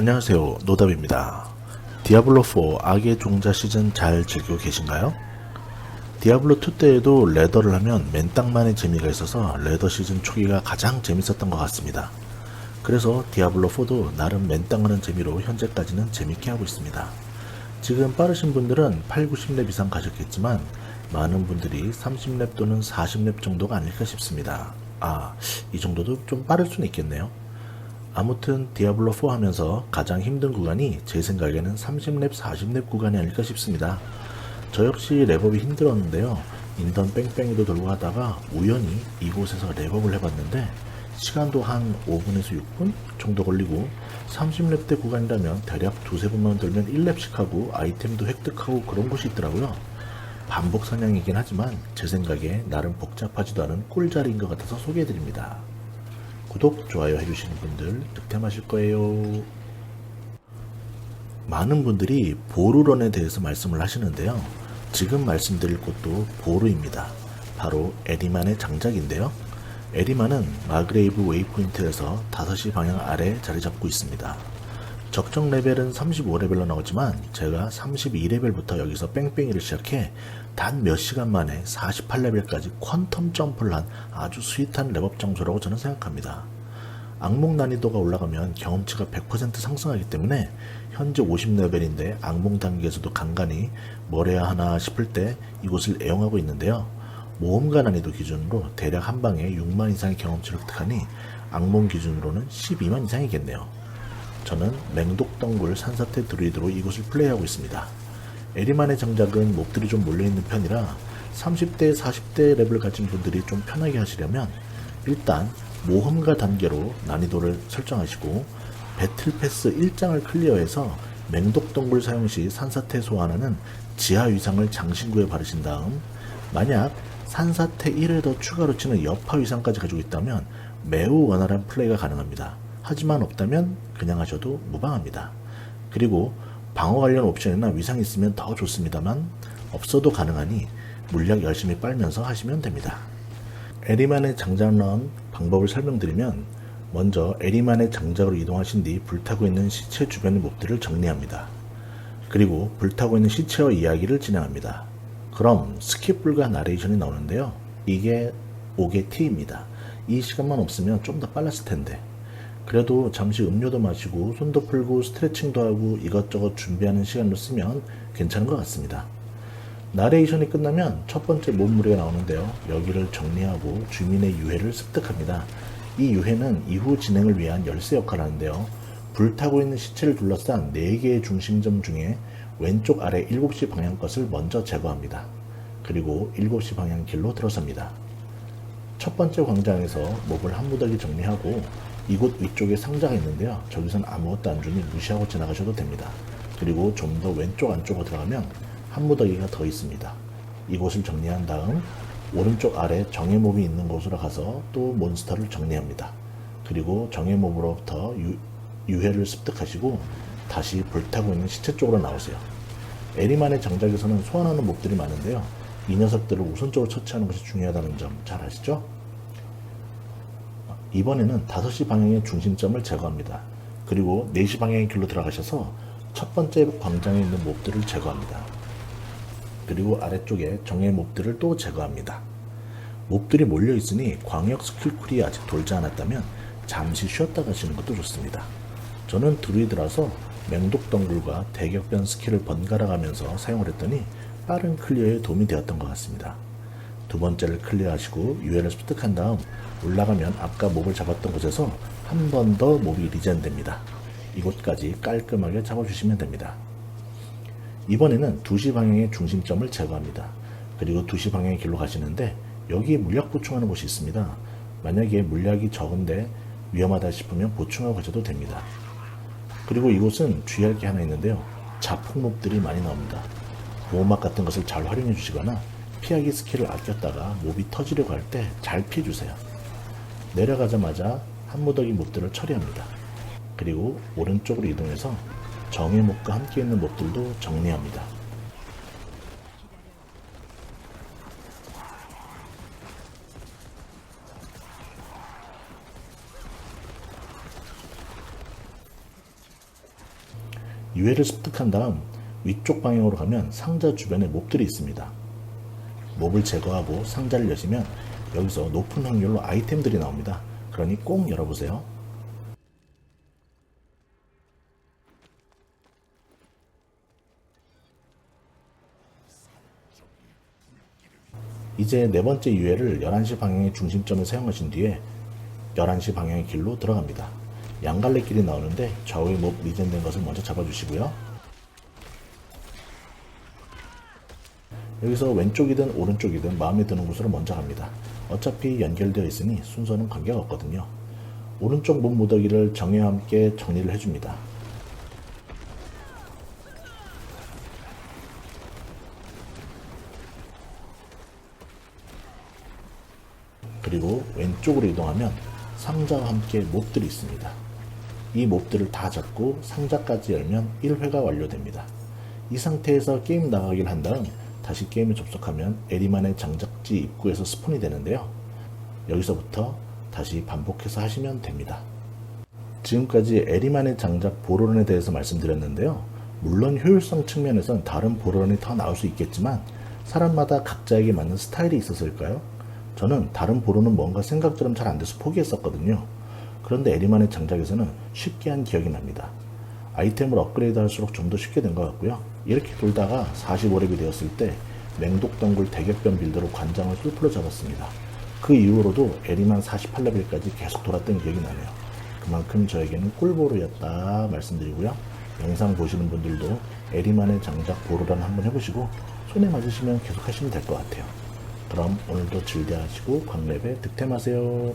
안녕하세요. 노답입니다. 디아블로4 악의 종자 시즌 잘 즐기고 계신가요? 디아블로2 때에도 레더를 하면 맨땅만의 재미가 있어서 레더 시즌 초기가 가장 재밌었던 것 같습니다. 그래서 디아블로4도 나름 맨땅하는 재미로 현재까지는 재밌게 하고 있습니다. 지금 빠르신 분들은 8, 90렙 이상 가셨겠지만 많은 분들이 30렙 또는 40렙 정도가 아닐까 싶습니다. 아, 이 정도도 좀 빠를 수는 있겠네요. 아무튼 디아블로 4 하면서 가장 힘든 구간이 제 생각에는 30렙, 40렙 구간이 아닐까 싶습니다. 저 역시 랩업이 힘들었는데요. 인던 뺑뺑이도 돌고 하다가 우연히 이곳에서 랩업을 해봤는데 시간도 한 5분에서 6분 정도 걸리고 30렙 대 구간이라면 대략 두세 번만 돌면 1렙씩 하고 아이템도 획득하고 그런 곳이 있더라고요. 반복 사냥이긴 하지만 제 생각에 나름 복잡하지도 않은 꿀자리인 것 같아서 소개해드립니다. 구독, 좋아요 해주시는 분들 득템하실 거예요. 많은 분들이 보루런에 대해서 말씀을 하시는데요. 지금 말씀드릴 곳도 보루입니다. 바로 에리만의 장작인데요. 에리만은 마그레이브 웨이포인트에서 5시 방향 아래 자리 잡고 있습니다. 적정 레벨은 35레벨로 나오지만 제가 32레벨부터 여기서 뺑뺑이를 시작해 단 몇 시간 만에 48레벨까지 퀀텀 점프를 한 아주 스윗한 랩업 장소라고 저는 생각합니다. 악몽 난이도가 올라가면 경험치가 100% 상승하기 때문에 현재 50레벨인데 악몽 단계에서도 간간히 뭘 해야 하나 싶을 때 이곳을 애용하고 있는데요. 모험가 난이도 기준으로 대략 한 방에 6만 이상의 경험치를 획득하니 악몽 기준으로는 12만 이상이겠네요. 저는 맹독덩굴 산사태 드루이드로 이곳을 플레이하고 있습니다. 에리만의 장작은 몹들이 좀 몰려있는 편이라 30대, 40대 랩을 가진 분들이 좀 편하게 하시려면 일단 모험가 단계로 난이도를 설정하시고 배틀패스 1장을 클리어해서 맹독덩굴 사용 시 산사태 소환하는 지하 위상을 장신구에 바르신 다음 만약 산사태 1을 더 추가로 치는 여파 위상까지 가지고 있다면 매우 원활한 플레이가 가능합니다. 하지만 없다면 그냥 하셔도 무방합니다. 그리고 방어 관련 옵션이나 위상이 있으면 더 좋습니다만 없어도 가능하니 물약 열심히 빨면서 하시면 됩니다. 에리만의 장작런 방법을 설명드리면 먼저 에리만의 장작으로 이동하신 뒤 불타고 있는 시체 주변의 몹들을 정리합니다. 그리고 불타고 있는 시체와 이야기를 진행합니다. 그럼 스킵 불가 나레이션이 나오는데요. 이게 5개 T입니다. 이 시간만 없으면 좀 더 빨랐을 텐데. 그래도 잠시 음료도 마시고 손도 풀고 스트레칭도 하고 이것저것 준비하는 시간로 쓰면 괜찮은 것 같습니다. 나레이션이 끝나면 첫 번째 몸무리가 나오는데요. 여기를 정리하고 주민의 유해를 습득합니다. 이 유해는 이후 진행을 위한 열쇠 역할을 하는데요. 불타고 있는 시체를 둘러싼 4개의 중심점 중에 왼쪽 아래 7시 방향 것을 먼저 제거합니다. 그리고 7시 방향 길로 들어섭니다. 첫 번째 광장에서 몹을 한 무더기 정리하고 이곳 위쪽에 상자가 있는데요. 저기선 아무것도 안 주니 무시하고 지나가셔도 됩니다. 그리고 좀 더 왼쪽 안쪽으로 들어가면 한 무더기가 더 있습니다. 이곳을 정리한 다음 오른쪽 아래 정의 몹이 있는 곳으로 가서 또 몬스터를 정리합니다. 그리고 정의 몹으로부터 유, 유해를 습득하시고 다시 불타고 있는 시체 쪽으로 나오세요. 에리만의 장작에서는 소환하는 몹들이 많은데요. 이 녀석들을 우선적으로 처치하는 것이 중요하다는 점 잘 아시죠? 이번에는 5시 방향의 중심점을 제거합니다. 그리고 4시 방향의 길로 들어가셔서 첫 번째 광장에 있는 몹들을 제거합니다. 그리고 아래쪽에 정의 몹들을 또 제거합니다. 몹들이 몰려 있으니 광역 스킬쿨이 아직 돌지 않았다면 잠시 쉬었다 가시는 것도 좋습니다. 저는 드루이드라서 맹독 덩굴과 대격변 스킬을 번갈아 가면서 사용을 했더니 빠른 클리어에 도움이 되었던 것 같습니다. 두 번째를 클리어하시고 유해를 습득한 다음 올라가면 아까 몹을 잡았던 곳에서 한 번 더 몹이 리젠됩니다. 이곳까지 깔끔하게 잡아주시면 됩니다. 이번에는 2시 방향의 중심점을 제거합니다. 그리고 2시 방향의 길로 가시는데 여기에 물약 보충하는 곳이 있습니다. 만약에 물약이 적은데 위험하다 싶으면 보충하고 가셔도 됩니다. 그리고 이곳은 주의할 게 하나 있는데요. 자폭몹들이 많이 나옵니다. 보호막 같은 것을 잘 활용해 주시거나 피하기 스킬을 아꼈다가 몹이 터지려고 할 때 잘 피해 주세요. 내려가자마자 한 무더기 몹들을 처리합니다. 그리고 오른쪽으로 이동해서 정의 몹과 함께 있는 몹들도 정리합니다. 유해를 습득한 다음 위쪽 방향으로 가면 상자 주변에 몹들이 있습니다. 몹을 제거하고 상자를 여시면 여기서 높은 확률로 아이템들이 나옵니다. 그러니 꼭 열어보세요. 이제 네 번째 유해를 11시 방향의 중심점을 사용하신 뒤에 11시 방향의 길로 들어갑니다. 양갈래 길이 나오는데 좌우의 몹 리젠된 것을 먼저 잡아주시고요. 여기서 왼쪽이든 오른쪽이든 마음에 드는 곳으로 먼저 갑니다. 어차피 연결되어 있으니 순서는 관계가 없거든요. 오른쪽 목 무더기를 정혜와 함께 정리를 해줍니다. 그리고 왼쪽으로 이동하면 상자와 함께 몹들이 있습니다. 이 몹들을 다 잡고 상자까지 열면 1회가 완료됩니다. 이 상태에서 게임 나가기를 한 다음 다시 게임에 접속하면 에리만의 장작지 입구에서 스폰이 되는데요. 여기서부터 다시 반복해서 하시면 됩니다. 지금까지 에리만의 장작 보로론에 대해서 말씀드렸는데요. 물론 효율성 측면에선 다른 보로론이 더 나올 수 있겠지만 사람마다 각자에게 맞는 스타일이 있었을까요? 저는 다른 보로는 뭔가 생각처럼 잘 안 돼서 포기했었거든요. 그런데 에리만의 장작에서는 쉽게 한 기억이 납니다. 아이템을 업그레이드 할수록 좀 더 쉽게 된 것 같고요. 이렇게 돌다가 45렙이 되었을 때 맹독덩굴 대격변 빌드로 관장을 풀프로 잡았습니다. 그 이후로도 에리만 48레벨까지 계속 돌았던 기억이 나네요. 그만큼 저에게는 꿀보루였다 말씀드리고요. 영상 보시는 분들도 에리만의 장작 보루란 한번 해보시고 손에 맞으시면 계속 하시면 될 것 같아요. 그럼 오늘도 즐겨하시고 광랩에 득템하세요.